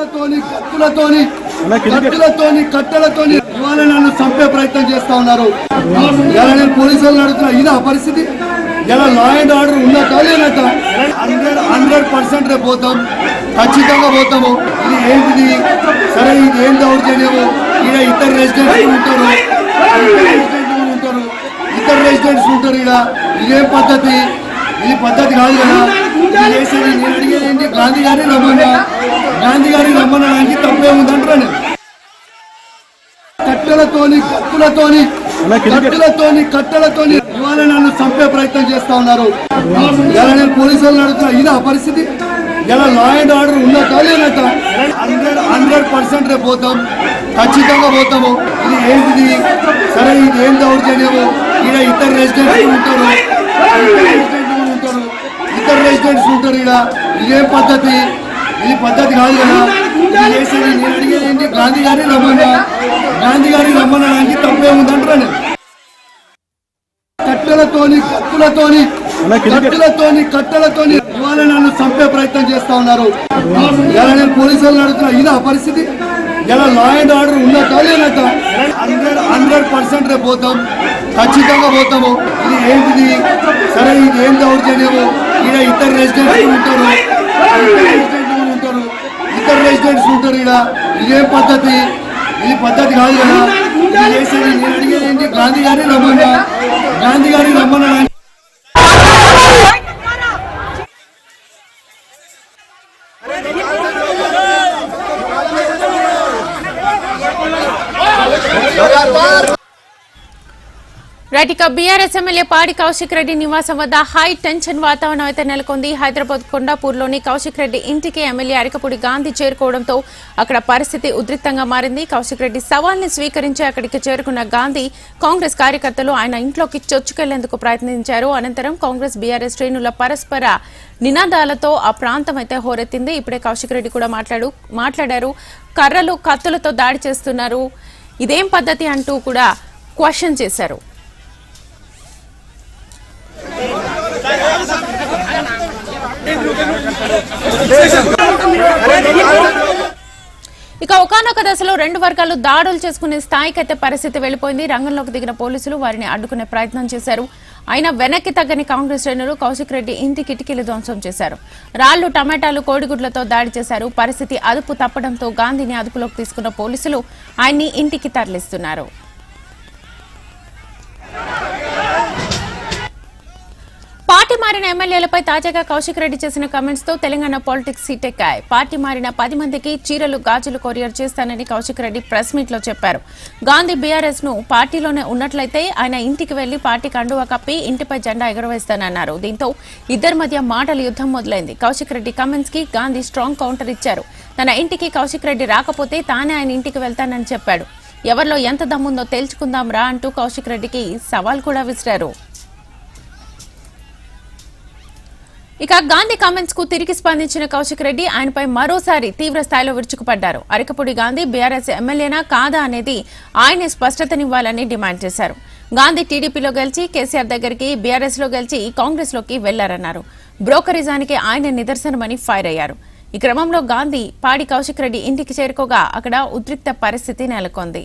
కట్టెలతోని కత్తులతోని కత్తులతోని కట్టెలతోని ఇవాళ నన్ను చంపే ప్రయత్నం చేస్తా ఉన్నారు ఇలా నేను పోలీసులను అడుగుతున్నా ఇదా పరిస్థితి? ఇలా లా అండ్ ఆర్డర్ ఉన్నట లేనట హండ్రెడ్ హండ్రెడ్ పర్సెంట్ రేపు పోతాం ఖచ్చితంగా పోతాము. ఇది ఏంటిది? సరే ఇది ఏం దౌర్జన్యము? ఈడ ఇద్దరు రెసిడెంట్స్ ఉంటారు. ఉంటారు. ఇద్దరు రెసిడెంట్స్ ఉంటారు ఈడ. ఇదేం పద్ధతి? ఇది పద్ధతి కాదు కదా. నేను అడిగేది ఏంటి? గాంధీ గారిని రమ్మన్నా గాంధీ గారిని రమ్మనడానికి తప్పే ఉందంటారా నేను కట్టెలతోని కత్తులతోని కట్టెలతోని కట్టెలతోని ఇవాళ నన్ను చంపే ప్రయత్నం చేస్తా ఉన్నారు. ఇలా నేను పోలీసులను అడుగుతున్నా ఇదా పరిస్థితి? ఇలా లా అండ్ ఆర్డర్ ఉన్నట లేనట హండ్రెడ్ హండ్రెడ్ పర్సెంట్ రేపు పోతాం ఖచ్చితంగా పోతాము. ఇది ఏంటిది? సరే ఇది ఏం దౌర్జన్యము? ఈడ ఇద్దరు రెసిడెంట్స్ ఉంటారు. ఉంటారు. ఇద్దరు రెసిడెంట్స్ ఉంటారు ఈడ. ఇదేం పద్ధతి? ఇది పద్ధతి కాదు కదా. చేసేది నేను అడిగేది ఏంటి? గాంధీ గారిని రమ్మన్నా గాంధీ గారిని రమ్మనడానికి తప్పే ఉందంటారా కట్టెలతోని కత్తులతోని కట్టెలతోని కట్టెలతోని ఇవాళ నన్ను చంపే ప్రయత్నం చేస్తా ఉన్నారు. ఇలా నేను పోలీసులను అడుగుతున్నా ఇదా పరిస్థితి. ఇలా లా అండ్ ఆర్డర్ ఉన్నట లేనట హండ్రెడ్ హండ్రెడ్ పర్సెంట్ రేపు పోతాం. ఖచ్చితంగా పోతాము. ఇది ఏంటిది? సరే ఇది ఏం దౌర్జన్యము? ఈడ ఇద్దరు రెసిడెంట్స్ ఉంటారు. ఇద్దరు రెసిడెంట్స్ ఉంటారు ఇక్కడ ఇదేం పద్ధతి? ఇది పద్ధతి కాదు కదా. చేసేది నేను అడిగేది ఏంటి? గాంధీ గారిని రమ్మన్నా? గాంధీ గారిని రమ్మనడానికి రైట్ ఇక బీఆర్ఎస్ ఎమ్మెల్యే పాడి కౌశిక్ రెడ్డి నివాసం వద్ద హై టెన్షన్ వాతావరణం అయితే నెలకొంది. హైదరాబాద్ కొండాపూర్లోని కౌశిక్ రెడ్డి ఇంటికి ఎమ్మెల్యే అరికపూడి గాంధీ చేరుకోవడంతో అక్కడ పరిస్థితి ఉద్రిక్తంగా మారింది. కౌశిక్ రెడ్డి సవాల్ని స్వీకరించి అక్కడికి చేరుకున్న గాంధీ కాంగ్రెస్ కార్యకర్తలు ఆయన ఇంట్లోకి చొచ్చుకెళ్ళేందుకు ప్రయత్నించారు. అనంతరం కాంగ్రెస్ బీఆర్ఎస్ శ్రేణుల పరస్పర నినాదాలతో ఆ ప్రాంతం అయితే హోరెత్తింది. ఇప్పుడే కౌశిక్ రెడ్డి కూడా మాట్లాడు మాట్లాడారు. కర్రలు కత్తులతో దాడి చేస్తున్నారు. ఇదేం పద్ధతి అంటూ కూడా క్వశ్చన్ చేశారు. ఇక ఒకనొక దశలో రెండు వర్గాలు దాడులు చేసుకునే స్థాయికైతే పరిస్థితి వెళ్ళిపోయింది రంగంలోకి దిగిన పోలీసులు వారిని అడ్డుకునే ప్రయత్నం చేశారు. అయినా వెనక్కి తగ్గని కాంగ్రెస్ శ్రేణులు కౌశిక్ రెడ్డి ఇంటి కిటికీలు ధ్వంసం చేశారు. రాళ్ళు టమాటాలు కోడిగుడ్లతో దాడి చేశారు. పరిస్థితి అదుపు తప్పడంతో గాంధీని అదుపులోకి తీసుకున్న పోలీసులు ఆయన్ని ఇంటికి తరలిస్తున్నారు. పార్టీ మారిన ఎమ్మెల్యేలపై తాజాగా కౌశిక్ రెడ్డి చేసిన కామెంట్స్తో తెలంగాణ పాలిటిక్స్ సీటెక్కాయి పార్టీ మారిన పది మందికి చీరలు గాజులు కొరియర్ చేస్తానని కౌశిక్ రెడ్డి ప్రెస్ మీట్లో చెప్పారు. గాంధీ బీఆర్ఎస్ను పార్టీలోనే ఉన్నట్లయితే ఆయన ఇంటికి వెళ్ళి పార్టీ కండువా కప్పి ఇంటిపై జెండా ఎగురవేస్తానన్నారు. దీంతో ఇద్దరి మధ్య మాటల యుద్ధం మొదలైంది. కౌశిక్ రెడ్డి కామెంట్స్కి గాంధీ స్ట్రాంగ్ కౌంటర్ ఇచ్చారు. తన ఇంటికి కౌశిక్ రెడ్డి రాకపోతే తానే ఆయన ఇంటికి వెళ్తానని చెప్పాడు. ఎవరిలో ఎంత దమ్ముందో తేల్చుకుందాం రా అంటూ కౌశిక్ రెడ్డికి సవాల్ కూడా విసిరారు. ఇక గాంధీ కామెంట్స్కు తిరిగి స్పందించిన కౌశిక్ రెడ్డి ఆయనపై మరోసారి తీవ్ర స్థాయిలో విరుచుకుపడ్డారు అరకపూడి గాంధీ బీఆర్ఎస్ ఎమ్మెల్యేనా కాదా అనేది ఆయనే స్పష్టతనివ్వాలని డిమాండ్ చేశారు గాంధీ టీడీపీలో గెలిచి కేసీఆర్ దగ్గరికి బీఆర్ఎస్లో గెలిచి కాంగ్రెస్లోకి వెళ్ళారన్నారు బ్రోకరిజానికి ఆయన నిదర్శనమని ఫైర్ అయ్యారు ఈ క్రమంలో గాంధీ పాడి కౌశిక్ రెడ్డి ఇంటికి చేరుకోగా అక్కడ ఉద్రిక్త పరిస్థితి నెలకొంది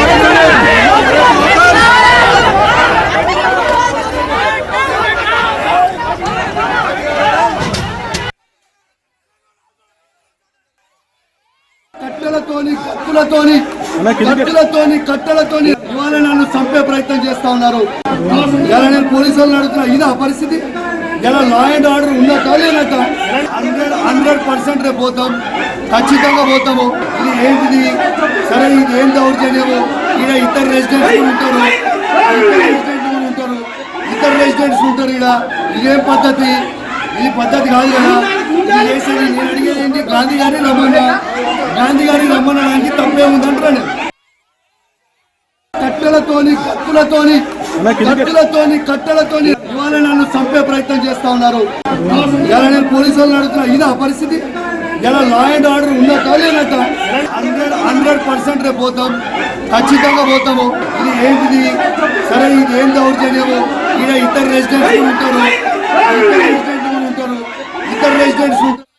కత్తులతోని కట్టెలతోని కట్టెలతోని ఇవాళ నన్ను చంపే ప్రయత్నం చేస్తా ఉన్నారు. ఇలా నేను పోలీసులను అడుగుతున్నా ఇదా పరిస్థితి? ఇలా లా అండ్ ఆర్డర్ ఉన్నట లేనట హండ్రెడ్ హండ్రెడ్ పర్సెంట్ రేపు పోతాం. ఖచ్చితంగా పోతాము. ఇది ఏంటిది? సరే ఇది ఏం దౌర్జన్యము? ఈడ ఇద్దరు రెసిడెంట్స్ ఉంటారు. ఉంటారు. ఇద్దరు రెసిడెంట్స్ ఉంటారు ఈడ. ఇదేం పద్ధతి? ఇది పద్ధతి కాదు కదా. చేసేది నేను అడిగేది ఏంటి? గాంధీ గారిని రమ్మన్నా. గాంధీ గారిని రమ్మనడానికి తప్పే ఉందంటాను కట్టెలతోని కత్తులతోని కత్తులతోని కట్టెలతోని ఇవాళ నన్ను చంపే ప్రయత్నం చేస్తా ఉన్నారు. ఇలా నేను పోలీసులను అడుగుతున్నా ఇదా పరిస్థితి. ఇలా లా అండ్ ఆర్డర్ ఉందా లేనట హండ్రెడ్ హండ్రెడ్ పర్సెంట్ రేపు పోతాం. ఖచ్చితంగా పోతాము. ఇది ఏంటిది? సరే ఇది ఏం దౌర్జన్యము? ఇక్కడ ఇద్దరు రెసిడెంట్స్ ఉంటారు. Arkadaşlar sultan.